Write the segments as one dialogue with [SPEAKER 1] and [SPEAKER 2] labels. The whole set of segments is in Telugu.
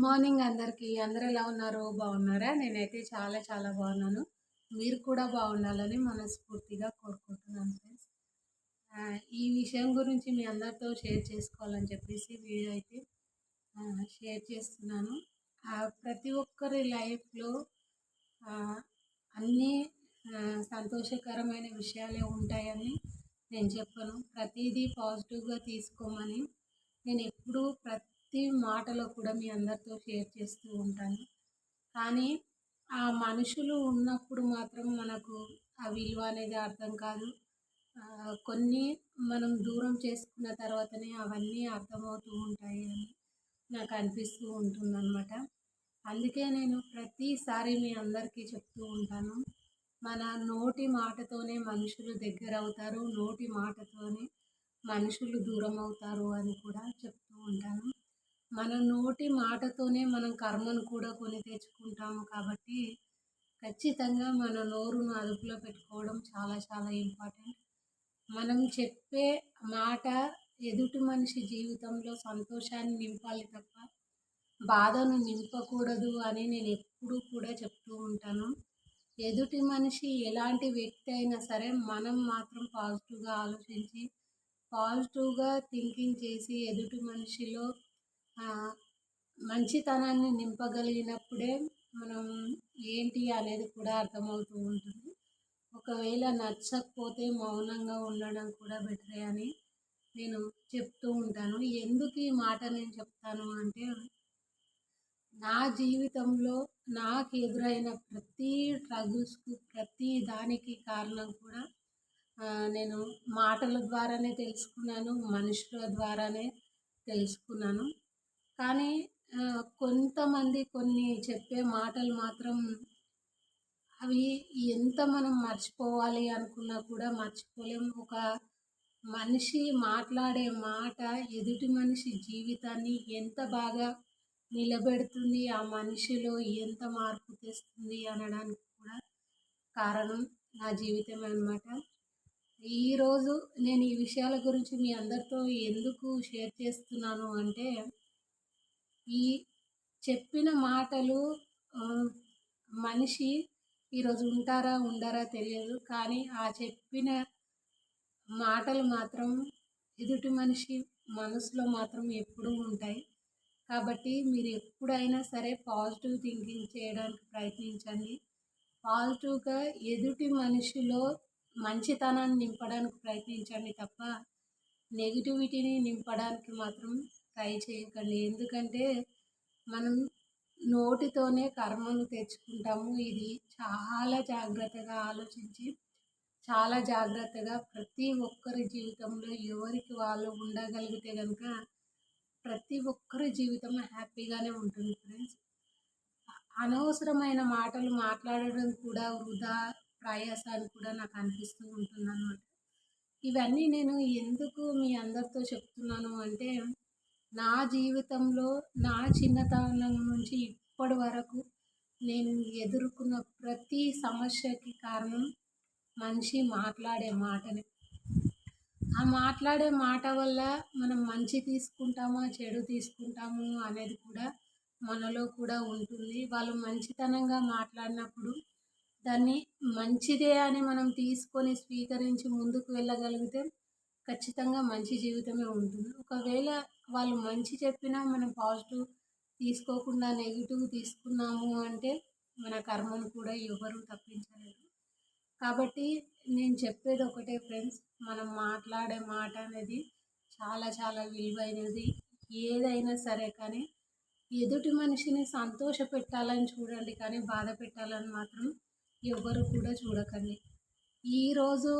[SPEAKER 1] గుడ్ మార్నింగ్ అందరికీ. అందరు ఎలా ఉన్నారు? బాగున్నారా? నేనైతే చాలా చాలా బాగున్నాను. మీరు కూడా బాగుండాలని మనస్ఫూర్తిగా కోరుకుంటున్నాను ఫ్రెండ్స్. ఈ విషయం గురించి మీ అందరితో షేర్ చేసుకోవాలని చెప్పేసి వీడియో అయితే షేర్ చేస్తున్నాను. ప్రతి ఒక్కరి లైఫ్లో అన్నీ సంతోషకరమైన విషయాలే ఉంటాయని నేను చెప్పను. ప్రతిదీ పాజిటివ్గా తీసుకోమని నేను ఎప్పుడూ ప్రతి ప్రతి మాటలో కూడా మీ అందరితో షేర్ చేస్తూ ఉంటాను. కానీ ఆ మనుషులు ఉన్నప్పుడు మాత్రం మనకు ఆ విలువ అనేది అర్థం కాదు. కొన్ని మనం దూరం చేసుకున్న తర్వాతనే అవన్నీ అర్థమవుతూ ఉంటాయి అని నాకు అనిపిస్తూ ఉంటుందన్నమాట. అందుకే నేను ప్రతిసారి మీ అందరికీ చెప్తూ ఉంటాను. మన నోటి మాటతోనే మనుషులు దగ్గర అవుతారు. నోటి మాటతోనే మనుషులు దూరం అవుతారు అని కూడా చెప్తూ ఉంటాను. మన నోటి మాటతోనే మనం కర్మను కూడా కొని తెచ్చుకుంటాము కాబట్టి ఖచ్చితంగా మన నోరును అదుపులో పెట్టుకోవడం చాలా చాలా ఇంపార్టెంట్. మనం చెప్పే మాట ఎదుటి మనిషి జీవితంలో సంతోషాన్ని నింపాలి తప్ప బాధను నింపకూడదు అని నేను ఎప్పుడూ కూడా చెప్తూ ఉంటాను. ఎదుటి మనిషి ఎలాంటి వ్యక్తి అయినా సరే మనం మాత్రం పాజిటివ్గా ఆలోచించి పాజిటివ్గా థింకింగ్ చేసి ఎదుటి మనిషిలో మంచితనాన్ని నింపగలిగినప్పుడే మనం ఏంటి అనేది కూడా అర్థమవుతూ ఉంటుంది. ఒకవేళ నచ్చకపోతే మౌనంగా ఉండడం కూడా బెటరే అని నేను చెప్తూ ఉంటాను. ఎందుకు ఈ మాట నేను చెప్తాను అంటే నా జీవితంలో నాకు ఎదురైన ప్రతి ట్రగుల్స్కు ప్రతి దానికి కారణం కూడా నేను మాటల ద్వారానే తెలుసుకున్నాను మనుషుల ద్వారానే తెలుసుకున్నాను. కానీ కొంతమంది కొన్ని చెప్పే మాటలు మాత్రం అవి ఎంత మనం మర్చిపోవాలి అనుకున్నా కూడా మర్చిపోలేం. ఒక మనిషి మాట్లాడే మాట ఎదుటి మనిషి జీవితాన్ని ఎంత బాగా నిలబెడుతుంది ఆ మనిషిలో ఎంత మార్పు తెస్తుంది అనడానికి కూడా కారణం నా జీవితం అన్నమాట. ఈరోజు నేను ఈ విషయాల గురించి మీ అందరితో ఎందుకు షేర్ చేస్తున్నాను అంటే ఈ చెప్పిన మాటలు మనిషి ఈరోజు ఉంటారా ఉండరా తెలియదు. కానీ ఆ చెప్పిన మాటలు మాత్రం ఎదుటి మనిషి మనసులో మాత్రం ఎప్పుడూ ఉంటాయి. కాబట్టి మీరు ఎప్పుడైనా సరే పాజిటివ్ థింకింగ్ చేయడానికి ప్రయత్నించండి. పాజిటివ్గా ఎదుటి మనిషిలో మంచితనాన్ని నింపడానికి ప్రయత్నించండి తప్ప నెగిటివిటీని నింపడానికి మాత్రం ట్రై చేయకండి. ఎందుకంటే మనం నోటితోనే కర్మను తెచ్చుకుంటాము. ఇది చాలా జాగ్రత్తగా ఆలోచించి చాలా జాగ్రత్తగా ప్రతి ఒక్కరి జీవితంలో ఎవరికి వాళ్ళు ఉండగలిగితే కనుక ప్రతి ఒక్కరి జీవితం హ్యాపీగానే ఉంటుంది ఫ్రెండ్స్. అనవసరమైన మాటలు మాట్లాడడం కూడా వృధా ప్రయాస అని కూడా నాకు అనిపిస్తూ ఉంటుంది అనమాట ఇవన్నీ నేను ఎందుకు మీ అందరితో చెప్తున్నాను అంటే నా జీవితంలో నా చిన్నతనం నుంచి ఇప్పటి వరకు నేను ఎదుర్కొన్న ప్రతి సమస్యకి కారణం మనిషి మాట్లాడే మాటనే. ఆ మాట్లాడే మాట వల్ల మనం మంచి తీసుకుంటామా చెడు తీసుకుంటాము అనేది కూడా మనలో కూడా ఉంటుంది. వాళ్ళు మంచితనంగా మాట్లాడినప్పుడు దాన్ని మంచిదే అని మనం తీసుకొని స్వీకరించి ముందుకు వెళ్ళగలిగితే ఖచ్చితంగా మంచి జీవితమే ఉంటుంది. ఒకవేళ వాళ్ళు మంచి చెప్పినా మనం పాజిటివ్ తీసుకోకుండా నెగిటివ్ తీసుకున్నాము అంటే మన కర్మను కూడా ఎవరు తప్పించలేరు. కాబట్టి నేను చెప్పేది ఒకటే ఫ్రెండ్స్ మనం మాట్లాడే మాట అనేది చాలా చాలా విలువైనది. ఏదైనా సరే కానీ ఎదుటి మనిషిని సంతోష పెట్టాలని చూడండి కానీ బాధ పెట్టాలని మాత్రం ఎవరు కూడా చూడకండి. ఈరోజు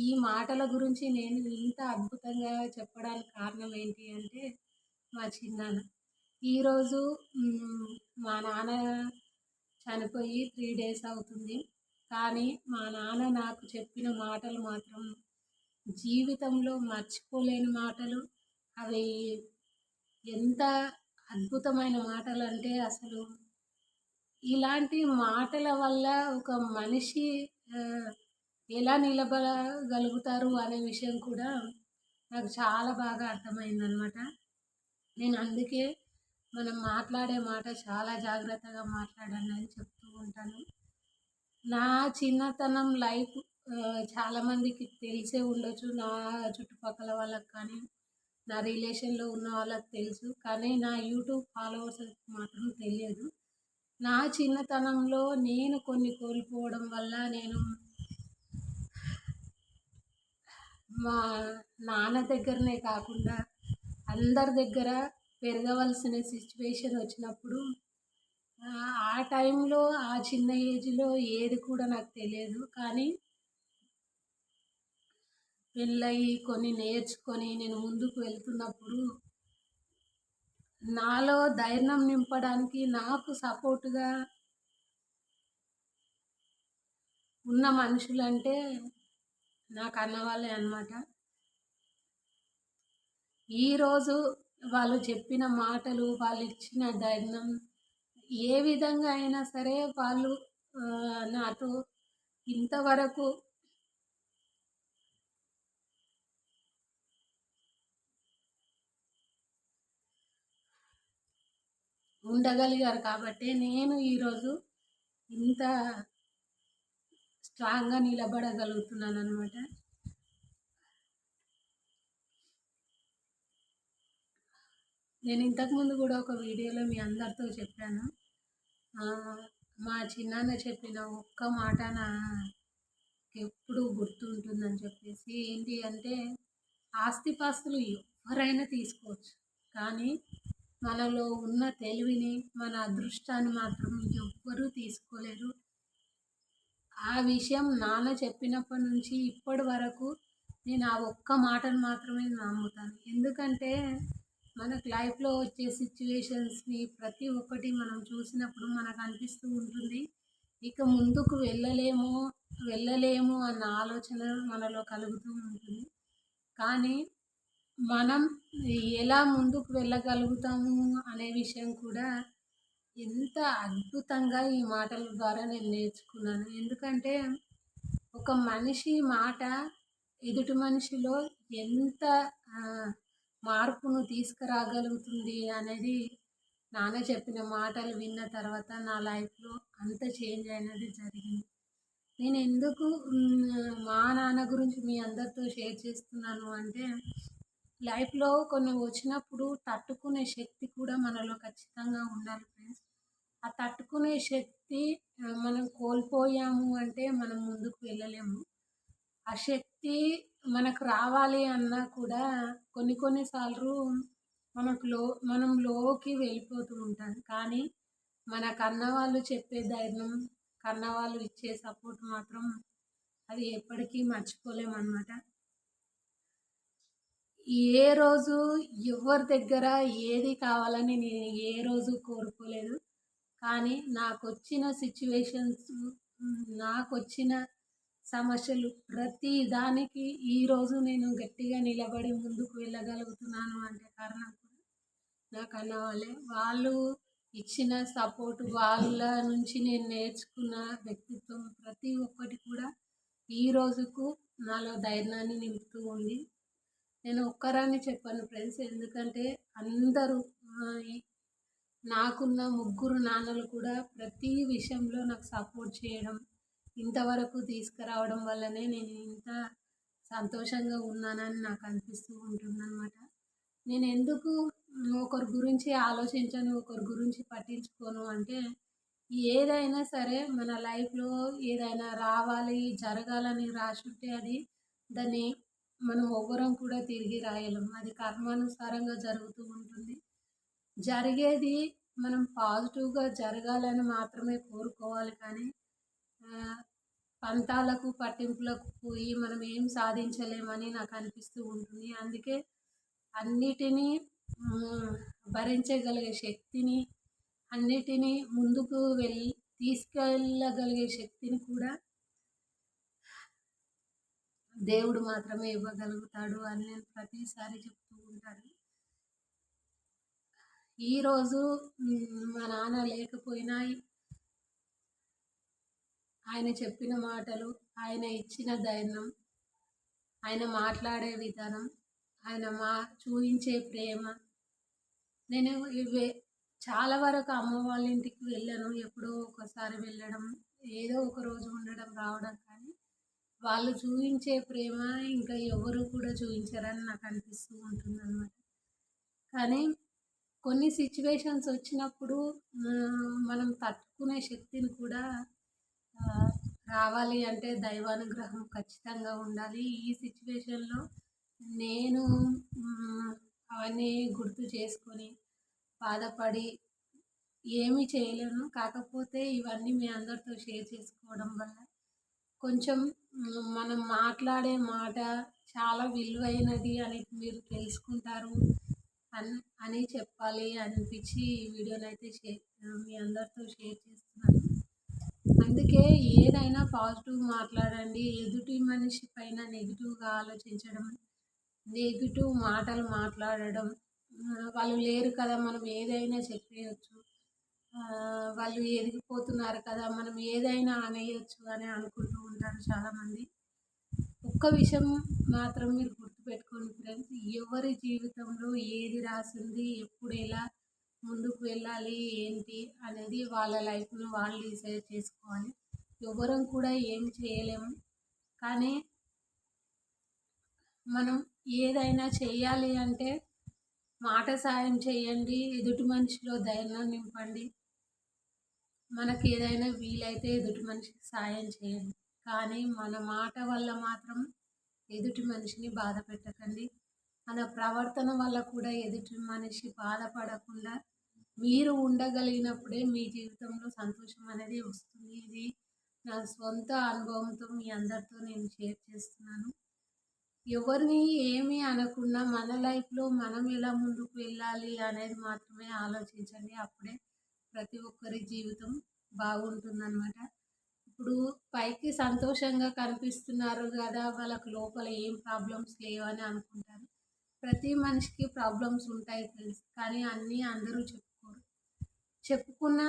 [SPEAKER 1] ఈ మాటల గురించి నేను ఇంత అద్భుతంగా చెప్పడానికి కారణం ఏంటి అంటే మా చిన్నాన్న. ఈరోజు మా నాన్న చనిపోయి త్రీ డేస్ అవుతుంది. కానీ మా నాన్న నాకు చెప్పిన మాటలు మాత్రం జీవితంలో మర్చిపోలేని మాటలు. అవి ఎంత అద్భుతమైన మాటలు అంటే అసలు ఇలాంటి మాటల వల్ల ఒక మనిషి ఎలా నిలబడగలుగుతారు అనే విషయం కూడా నాకు చాలా బాగా అర్థమైందనమాట నేను అందుకే మనం మాట్లాడే మాట చాలా జాగ్రత్తగా మాట్లాడండి అని చెప్తూ ఉంటాను. నా చిన్నతనం లైఫ్ చాలామందికి తెలిసే ఉండొచ్చు. నా చుట్టుపక్కల వాళ్ళకి కానీ నా రిలేషన్లో ఉన్న వాళ్ళకి తెలుసు. కానీ నా యూట్యూబ్ ఫాలోవర్స్ మాత్రం తెలియదు. నా చిన్నతనంలో నేను కొన్ని కోల్పోవడం వల్ల నేను మా నాన్న దగ్గరనే కాకుండా అందరి దగ్గర పెరగవలసిన సిచ్యువేషన్ వచ్చినప్పుడు ఆ టైంలో ఆ చిన్న ఏజ్లో ఏది కూడా నాకు తెలియదు. కానీ పెళ్ళయి కొన్ని నేర్చుకొని నేను ముందుకు వెళ్తున్నప్పుడు నాలో ధైర్యం నింపడానికి నాకు సపోర్టుగా ఉన్న మనుషులంటే నాకు అన్నవాళ్ళే అనమాట ఈరోజు వాళ్ళు చెప్పిన మాటలు వాళ్ళు ఇచ్చిన ధైర్యం ఏ విధంగా అయినా సరే వాళ్ళు నాతో ఇంతవరకు ఉండగలిగారు కాబట్టి నేను ఈరోజు ఇంత స్ట్రాంగ్గా నిలబడగలుగుతున్నాను అనమాట నేను ఇంతకుముందు కూడా ఒక వీడియోలో మీ అందరితో చెప్పాను. మా చిన్నాన్న చెప్పిన ఒక్క మాట నా ఎప్పుడు గుర్తుంటుందని చెప్పేసి ఏంటి అంటే ఆస్తిపాస్తులు ఎవరైనా తీసుకోవచ్చు. కానీ మనలో ఉన్న తెలివిని మన అదృష్టాన్ని మాత్రం ఎవ్వరూ తీసుకోలేరు. ఆ విషయం నాన్న చెప్పినప్పటి నుంచి ఇప్పటి వరకు నేను ఆ ఒక్క మాటను మాత్రమే నమ్ముతాను. ఎందుకంటే మనకు లైఫ్లో వచ్చే సిచ్యువేషన్స్ని ప్రతి ఒక్కటి మనం చూసినప్పుడు మనకు అనిపిస్తూ ఉంటుంది. ఇక ముందుకు వెళ్ళలేము వెళ్ళలేము అన్న ఆలోచన మనలో కలుగుతూ ఉంటుంది. కానీ మనం ఎలా ముందుకు వెళ్ళగలుగుతాము అనే విషయం కూడా ఎంత అద్భుతంగా ఈ మాటల ద్వారా నేను నేర్చుకున్నాను. ఎందుకంటే ఒక మనిషి మాట ఎదుటి మనిషిలో ఎంత మార్పును తీసుకురాగలుగుతుంది అనేది నాన్న చెప్పిన మాటలు విన్న తర్వాత నా లైఫ్లో అంత చేంజ్ అయినది జరిగింది. నేను ఎందుకు మా నాన్న గురించి మీ అందరితో షేర్ చేస్తున్నాను అంటే లైఫ్లో కొన్ని వచ్చినప్పుడు తట్టుకునే శక్తి కూడా మనలో ఖచ్చితంగా ఉండాలి ఫ్రెండ్స్ ఆ తట్టుకునే శక్తి మనం కోల్పోయాము అంటే మనం ముందుకు వెళ్ళలేము. ఆ శక్తి మనకు రావాలి అన్నా కూడా కొన్ని కొన్నిసార్లు మనకు లో మనం లోకి వెళ్ళిపోతూ ఉంటాం. కానీ మన కన్నవాళ్ళు చెప్పే ధైర్యం కన్నవాళ్ళు ఇచ్చే సపోర్ట్ మాత్రం అది ఎప్పటికీ మర్చిపోలేమన్నమాట. ఏ రోజు ఎవరి దగ్గర ఏది కావాలని నేను ఏ రోజు కోరుకోలేదు. కానీ నాకు వచ్చిన సిచ్యువేషన్స్ నాకు వచ్చిన సమస్యలు ప్రతి దానికి ఈరోజు నేను గట్టిగా నిలబడి ముందుకు వెళ్ళగలుగుతున్నాను అంటే కారణం కూడా నాకు అన్న వాళ్ళే. వాళ్ళు ఇచ్చిన సపోర్ట్ వాళ్ళ నుంచి నేను నేర్చుకున్న వ్యక్తిత్వం ప్రతి ఒక్కటి కూడా ఈ రోజుకు నాలో ధైర్యాన్ని నింపుతూ ఉంది. నేను ఒక్కరాన్ని చెప్పాను ఫ్రెండ్స్. ఎందుకంటే అందరూ నాకున్న ముగ్గురు నాన్నలు కూడా ప్రతి విషయంలో నాకు సపోర్ట్ చేయడం ఇంతవరకు తీసుకురావడం వల్లనే నేను ఇంత సంతోషంగా ఉన్నానని నాకు అనిపిస్తూ ఉంటుందన్నమాట. నేను ఎందుకు ఒకరి గురించి ఆలోచించను ఒకరి గురించి పట్టించుకోను అంటే ఏదైనా సరే మన లైఫ్లో ఏదైనా రావాలి జరగాలని రాసుంటే అది దాన్ని మనం ఎవ్వరం కూడా తిరిగి రాయలేం. అది కర్మానుసారంగా జరుగుతూ ఉంటుంది. జరిగేది మనం పాజిటివ్గా జరగాలని మాత్రమే కోరుకోవాలి కానీ పంతాలకు పట్టింపులకు పోయి మనం ఏం సాధించలేమని నాకు అనిపిస్తూ ఉంటుంది. అందుకే అన్నిటినీ భరించగలిగే శక్తిని అన్నిటినీ ముందుకు వెళ్ళి తీసుకెళ్ళగలిగే శక్తిని కూడా దేవుడు మాత్రమే ఇవ్వగలుగుతాడు అని నేను ప్రతిసారి చెప్తూ ఉంటాను. ఈరోజు మా నాన్న లేకపోయినా ఆయన చెప్పిన మాటలు ఆయన ఇచ్చిన ధైర్యం ఆయన మాట్లాడే విధానం ఆయన మా చూపించే ప్రేమ. నేను ఇవే చాలా వరకు అమ్మ వాళ్ళ ఇంటికి వెళ్ళాను ఎప్పుడో ఒకసారి వెళ్ళడం ఏదో ఒక రోజు ఉండడం రావడం కానీ వాళ్ళు చూపించే ప్రేమ ఇంకా ఎవరు కూడా చూపించారని నాకు అనిపిస్తూ ఉంటుంది అనమాట కానీ కొన్ని సిచ్యువేషన్స్ వచ్చినప్పుడు మనం తట్టుకునే శక్తిని కూడా రావాలి అంటే దైవానుగ్రహం ఖచ్చితంగా ఉండాలి. ఈ సిచ్యువేషన్లో నేను అవన్నీ గుర్తు చేసుకొని బాధపడి ఏమీ చేయలేను. కాకపోతే ఇవన్నీ మీ అందరితో షేర్ చేసుకోవడం వల్ల కొంచెం మనం మాట్లాడే మాట చాలా విలువైనది అని మీరు తెలుసుకుంటారు అని అని చెప్పాలి అనిపించి ఈ వీడియోని అయితే షేర్ మీ అందరితో షేర్ చేస్తున్నాను. అందుకే ఏదైనా పాజిటివ్ మాట్లాడండి ఎదుటి మనిషి పైన నెగిటివ్గా ఆలోచించడం నెగిటివ్ మాటలు మాట్లాడడం వాళ్ళు లేరు కదా మనం ఏదైనా చెప్పేయచ్చు. వాళ్ళు ఎదిగిపోతున్నారు కదా మనం ఏదైనా అనేయచ్చు అని అనుకుంటూ ఉంటారు చాలామంది. ఒక్క విషయం మాత్రం మీరు గుర్తుపెట్టుకోండి ఫ్రెండ్స్ ఎవరి జీవితంలో ఏది రాసింది ఎప్పుడు ఎలా ముందుకు వెళ్ళాలి ఏంటి అనేది వాళ్ళ లైఫ్ను వాళ్ళు డిసైడ్ చేసుకోవాలి. ఎవరం కూడా ఏం చేయలేము. కానీ మనం ఏదైనా చేయాలి అంటే మాట సాయం చేయండి ఎదుటి మనిషిలో ధైర్యం నింపండి. మనకి ఏదైనా వీలైతే ఎదుటి మనిషికి సాయం చేయండి. కానీ మన మాట వల్ల మాత్రం ఎదుటి మనిషిని బాధ పెట్టకండి. మన ప్రవర్తన వల్ల కూడా ఎదుటి మనిషి బాధపడకుండా మీరు ఉండగలిగినప్పుడే మీ జీవితంలో సంతోషం అనేది వస్తుంది. ఇది నా సొంత అనుభవంతో మీ అందరితో నేను షేర్ చేస్తున్నాను. ఎవరిని ఏమీ అనకుండా మన లైఫ్లో మనం ఎలా ముందుకు వెళ్ళాలి అనేది మాత్రమే ఆలోచించండి. అప్పుడే ప్రతి ఒక్కరి జీవితం బాగుంటుందన్నమాట. ఇప్పుడు పైకి సంతోషంగా కనిపిస్తున్నారు కదా వాళ్ళకు లోపల ఏం ప్రాబ్లమ్స్ లేవని అనుకుంటారు. ప్రతి మనిషికి ప్రాబ్లమ్స్ ఉంటాయి తెలుసు కానీ అన్నీ అందరూ చెప్పుకోరు. చెప్పుకున్న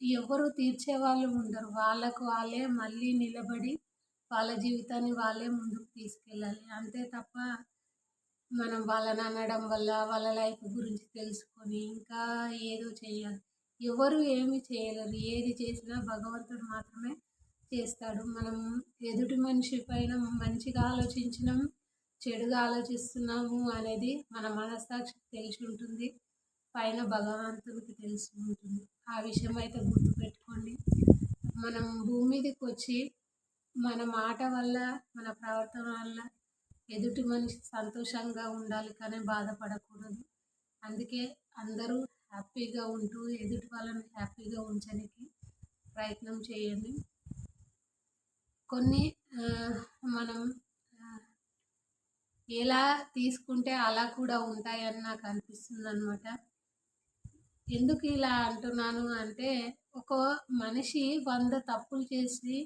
[SPEAKER 1] ఎవరు తీర్చే వాళ్ళు ఉండరు. వాళ్ళకు వాళ్ళే మళ్ళీ నిలబడి వాళ్ళ జీవితాన్ని వాళ్ళే ముందుకు తీసుకెళ్ళాలి. అంతే తప్ప మనం వాళ్ళని అనడం వల్ల వాళ్ళ లైఫ్ గురించి తెలుసుకొని ఇంకా ఏదో చేయాలి ఎవరు ఏమి చేయలేరు. ఏది చేసినా భగవంతుడు మాత్రమే చేస్తాడు. మనం ఎదుటి మనిషి పైన మంచిగా ఆలోచించినాం చెడుగా ఆలోచిస్తున్నాము అనేది మన మనస్సాక్షికి తెలిసి ఉంటుంది. పైన భగవంతుడికి తెలిసి ఉంటుంది. ఆ విషయం అయితే గుర్తుపెట్టుకోండి మనం భూమి మీదకి వచ్చి మన మాట వల్ల మన ప్రవర్తన వల్ల ఎదుటి మనిషి సంతోషంగా ఉండాలి కానీ బాధపడకూడదు. అందుకే అందరూ హ్యాపీగా ఉంటూ ఎదుటి వాళ్ళని హ్యాపీగా ఉంచడానికి ప్రయత్నం చేయండి. కొన్ని మనం ఎలా తీసుకుంటే అలా కూడా ఉంటాయని నాకు అనిపిస్తుంది అనమాట ఎందుకు ఇలా అంటున్నాను అంటే ఒక మనిషి వంద తప్పులు చేసి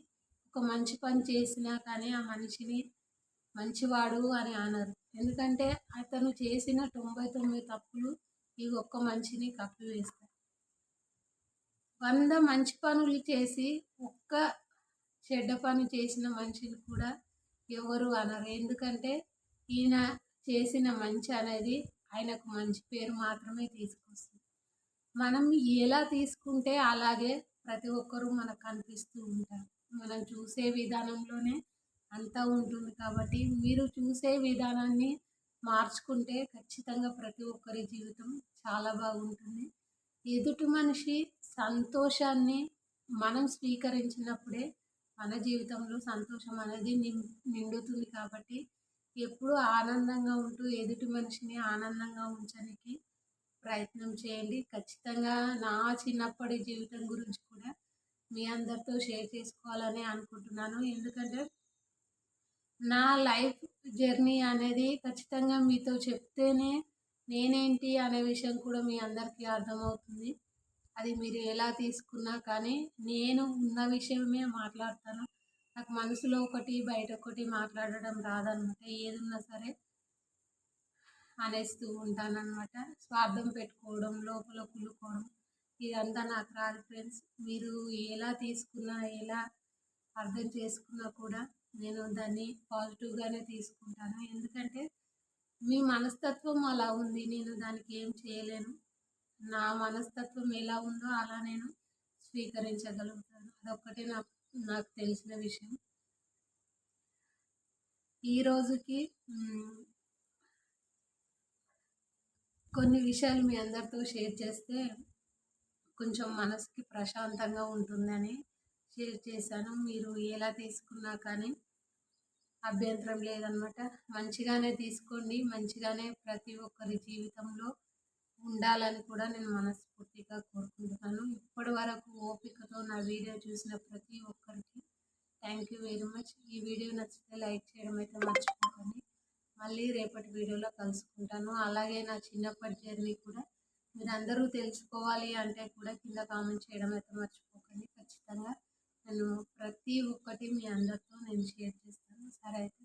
[SPEAKER 1] ఒక మంచి పని చేసినా కానీ ఆ మనిషిని మంచివాడు అని అనరు. ఎందుకంటే అతను చేసిన తొంభై తొమ్మిది తప్పులు ఈ ఒక్క మనిషిని కప్పివేస్తాయి వంద మంచి పనులు చేసి ఒక్క చెడ్డ పని చేసిన మనిషిని కూడా ఎవరు అనరు. ఎందుకంటే ఈయన చేసిన మంచి అనేది ఆయనకు మంచి పేరు మాత్రమే తీసుకొస్తుంది. మనం ఎలా తీసుకుంటే అలాగే ప్రతి ఒక్కరూ మనకు కనిపిస్తూ ఉంటారు. మనం చూసే విధానంలోనే అంతా ఉంటుంది కాబట్టి మీరు చూసే విధానాన్ని మార్చుకుంటే ఖచ్చితంగా ప్రతి ఒక్కరి జీవితం చాలా బాగుంటుంది. ఎదుటి మనిషి సంతోషాన్ని మనం స్వీకరించినప్పుడే మన జీవితంలో సంతోషం అనేది నిండుతుంది కాబట్టి ఎప్పుడూ ఆనందంగా ఉంటూ ఎదుటి మనిషిని ఆనందంగా ఉంచడానికి ప్రయత్నం చేయండి. ఖచ్చితంగా నా చిన్నప్పటి జీవితం గురించి కూడా మీ అందరితో షేర్ చేసుకోవాలని అనుకుంటున్నాను. ఎందుకంటే నా లైఫ్ జర్నీ అనేది ఖచ్చితంగా మీతో చెప్తేనే నేనేంటి అనే విషయం కూడా మీ అందరికీ అర్థమవుతుంది. అది మీరు ఎలా తీసుకున్నా కానీ నేను ఉన్న విషయమే మాట్లాడతాను. నాకు మనసులో ఒకటి బయట ఒకటి మాట్లాడడం రాదనమాట. ఏదున్నా సరే అనేస్తూ ఉంటానన్నమాట స్వార్థం పెట్టుకోవడం లోపల కుళ్ళుకోవడం ఇదంతా నాకు రాదు ఫ్రెండ్స్. మీరు ఎలా తీసుకున్నా ఎలా అర్థం చేసుకున్నా కూడా నేను దాన్ని పాజిటివ్గానే తీసుకుంటాను. ఎందుకంటే మీ మనస్తత్వం అలా ఉంది. నేను దానికి ఏం చేయలేను. నా మనస్తత్వం ఎలా ఉందో అలా నేను స్వీకరించగలుగుతాను. అదొక్కటే నాకు నాకు తెలిసిన విషయం. ఈ రోజుకి కొన్ని విషయాలు మీ అందరితో షేర్ చేస్తే కొంచెం మనసుకి ప్రశాంతంగా ఉంటుందని షేర్ చేశాను. మీరు ఎలా తీసుకున్నా కానీ అభ్యంతరం లేదనమాట మంచిగానే తీసుకోండి. మంచిగానే ప్రతి ఒక్కరి జీవితంలో ఉండాలని కూడా నేను మనస్ఫూర్తిగా కోరుకుంటున్నాను. ఇప్పటి వరకు ఓపికతో నా వీడియో చూసిన ప్రతి ఒక్కరికి థ్యాంక్ యూ వెరీ మచ్ ఈ వీడియో నచ్చితే లైక్ చేయడం అయితే మర్చిపోకండి. మళ్ళీ రేపటి వీడియోలో కలుసుకుంటాను. అలాగే నా చిన్నప్పటి జర్నీ కూడా మీరు అందరూ తెలుసుకోవాలి అంటే కూడా కింద కామెంట్ చేయడం అయితే మర్చిపోకండి. ఖచ్చితంగా నేను ప్రతి ఒక్కటి మీ అందరితో నేను షేర్ చేస్తాను. సరే అయితే